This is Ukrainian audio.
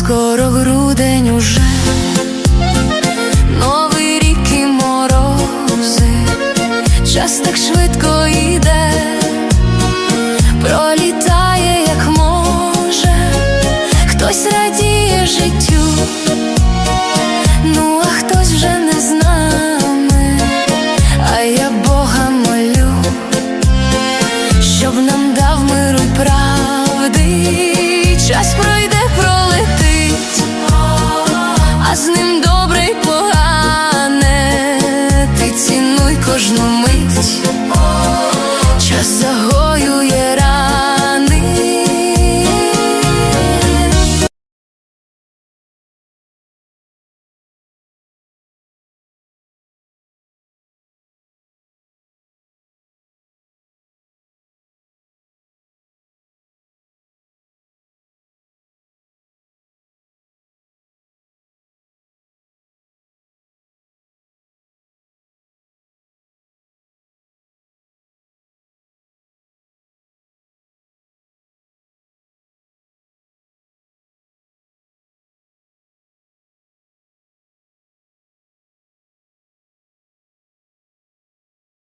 скоро грудень уже новий рік і морози, час так швидко йде. кожну мить.